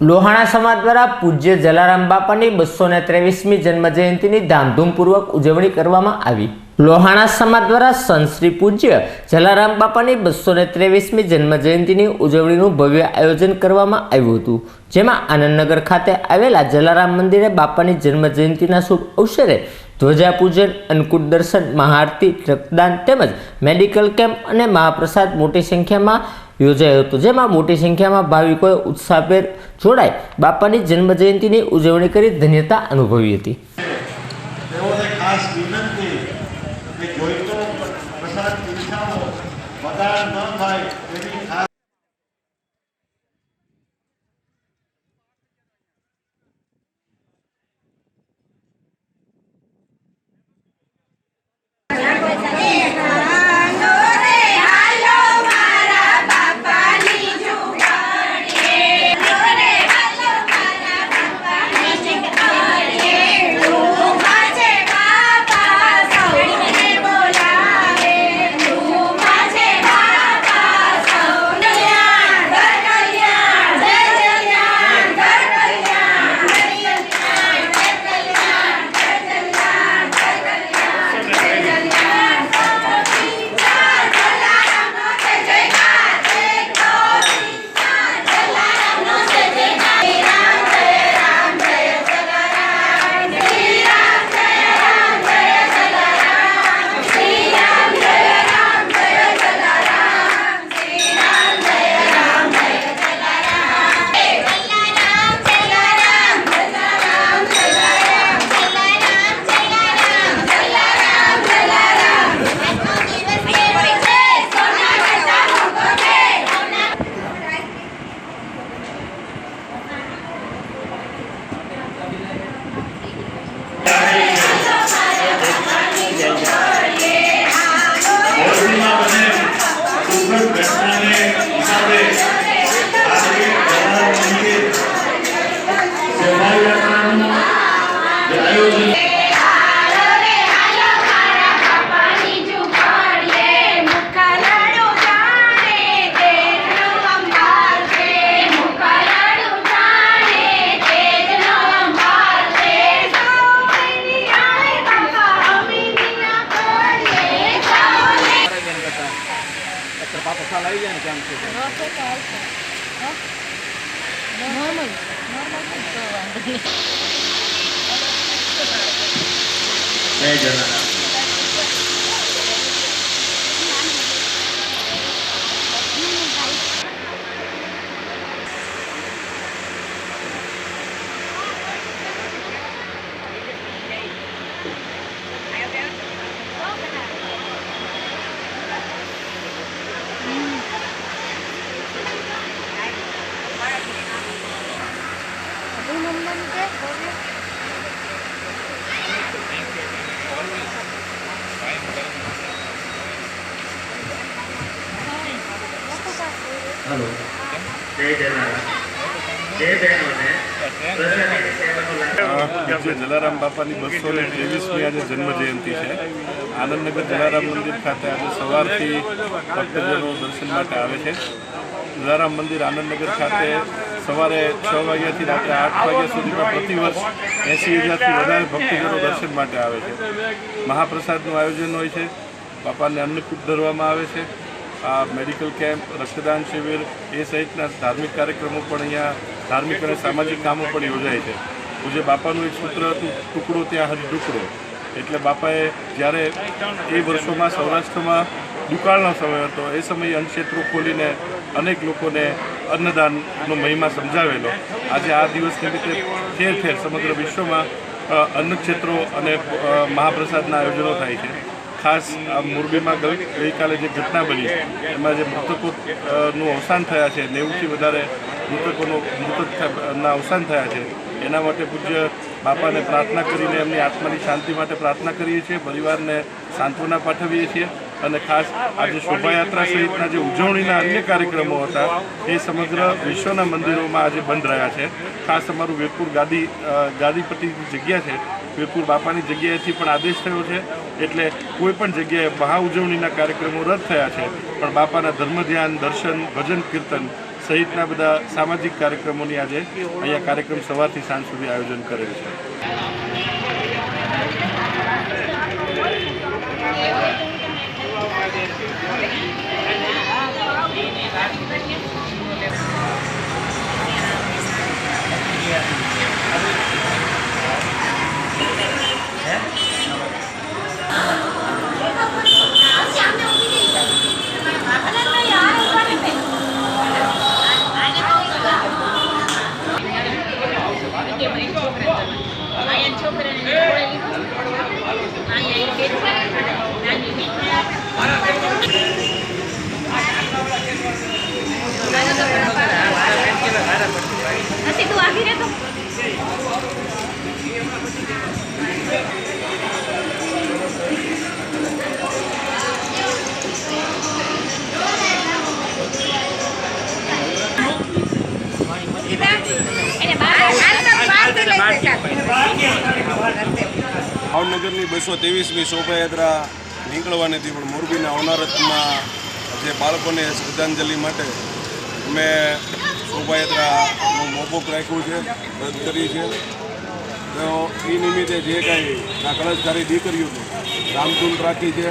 લોહાણા સમાજ દ્વારા પૂજ્ય જલારામ બાપાની બસો ને ત્રેવીસમી જન્મજયંતિની ધામધૂમપૂર્વક ઉજવણી કરવામાં આવી. લોહાણા સમાજ દ્વારા સંશ્રી પૂજ્ય જલારામ બાપાની બસો ને ત્રેવીસમી જન્મજયંતિની ઉજવણીનું ભવ્ય આયોજન કરવામાં આવ્યું હતું. જેમાં આનંદનગર ખાતે આવેલા જલારામ મંદિરે બાપાની જન્મજયંતિના શુભ અવસરે ધ્વજાપૂજન, અન્નકૂટ દર્શન, મહાઆરતી, રક્તદાન તેમજ મેડિકલ કેમ્પ અને મહાપ્રસાદ મોટી સંખ્યામાં યોજાયો હતો. જેમાં મોટી સંખ્યામાં ભાવિકોએ ઉત્સાહભેર જોડાઈ બાપાની જન્મજયંતિની ઉજવણી કરી ધન્યતા અનુભવી હતી. તેઓને Thank. હલો. જય જય પૂજ્ય જલારામ બાપાની બસો ને ત્રેવીસમી આજે જન્મ છે. આનંદનગર જલારામ મંદિર ખાતે આજે સવારથી ભક્તજનો દર્શન માટે આવે છે. જલારામ મંદિર આનંદનગર ખાતે સવારે છ વાગ્યાથી રાત્રે આઠ વાગ્યા સુધીમાં પ્રતિવર્ષ એંસી હજારથી વધારે ભક્તજનો દર્શન માટે આવે છે. મહાપ્રસાદનું આયોજન હોય છે. બાપાને અન્નકૂટ ધરવામાં આવે છે. આ મેડિકલ કેમ્પ, રક્તદાન શિબિર એ સહિતના ધાર્મિક કાર્યક્રમો પણ અહીંયા ધાર્મિક અને સામાજિક કામો પણ યોજાય છે. પૂજ્ય બાપાનું એક સૂત્ર હતું, ટુકડો ત્યાં હજ ટુકડો. એટલે બાપાએ જ્યારે એ વર્ષોમાં સૌરાષ્ટ્રમાં દુકાળનો સમય હતો, એ સમયે અન્નક્ષેત્રો ખોલીને અનેક લોકોને અન્નદાનનો મહિમા સમજાવેલો. આજે આ દિવસ નિમિત્તે ઠેર ઠેર સમગ્ર વિશ્વમાં અન્નક્ષેત્રો અને મહાપ્રસાદના આયોજનો થાય છે. ખાસ આ મોરબીમાં ગઈ ગઈકાલે જે ઘટના બની, એમાં જે મૃતકો નું અવસાન થયા છે, નેવુંથી વધારે મૃતકોનું, મૃતકના અવસાન થયા છે. એના માટે પૂજ્ય બાપાને પ્રાર્થના કરીને એમની આત્માની શાંતિ માટે પ્રાર્થના કરીએ છીએ, પરિવારને સાંત્વના પાઠવીએ છીએ અને ખાસ આજે શોભાયાત્રા સહિતના જે ઉજવણીના અન્ય કાર્યક્રમો હતા, એ સમગ્ર વિશ્વના મંદિરોમાં આજે બંધ રહ્યા છે. ખાસ અમારું વીરપુર ગાદી ગાદીપટ્ટીની જગ્યા છે વીરપુર બાપાની જગ્યાએથી પણ આદેશ થયો છે. એટલે કોઈ પણ જગ્યાએ મહા ઉજવણીના કાર્યક્રમો રદ થયા છે. પણ બાપાના ધર્મ ધ્યાન દર્શન, ભજન, કીર્તન સહિતના બધા સામાજિક કાર્યક્રમોની આજે અહીંયા કાર્યક્રમ સવારથી સાંજ સુધી આયોજન કરેલ છે નથી તું આવી રે તો એને બહાર હાલ તો બહારથી લઈ ભાવનગરની બસો ત્રેવીસમી શોભાયાત્રા નીકળવાની હતી પણ મોરબીના હોનારતમાં જે બાળકોને શ્રદ્ધાંજલિ માટે અમે શોભાયાત્રાનું મોકૂફ રાખ્યું છે, રદ કરી છે. તો એ નિમિત્તે જે કાંઈ આ કળશધારી દીકરીઓ રામધૂન રાખી છે.